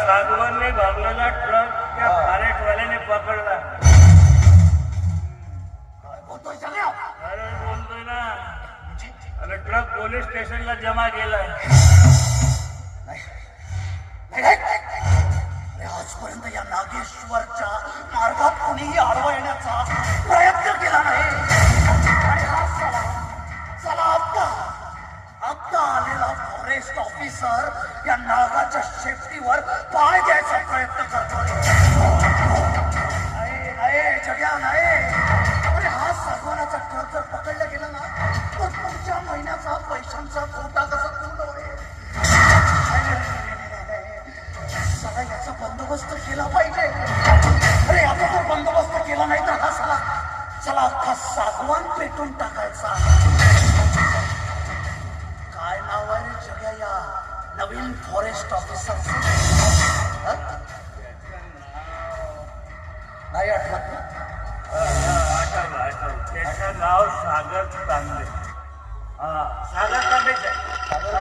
सागवानने भरलेला ट्रक त्या. फॉरेस्टवाल्याने पकडला. बोलतोय जग्या अरे बोलतोय ना. अरे ट्रक पोलीस स्टेशनला जमा केलाय. नाही. नाही, नाही. अरे आजपर्यंत या नागेश्वरच्या मार्गात कुणीही आडवा येण्याचा प्रयत्न केला नाही. आणि हा चला चला आत्ता आत्ता आलेला फॉरेस्ट ऑफिसर या नागाच्या बंदोबस्त केला पाहिजे. अरे आता जर बंदोबस्त केला नाही तर हा सला चला अख्खा सागवान पेटून टाकायचा. काय नाव आहे रे जग्या या नवीन फॉरेस्ट ऑफिसर नाही आठवत ना? आठवलं आठवलं त्याचं नाव सागर तांबे. हा सागर तांबेच आहे.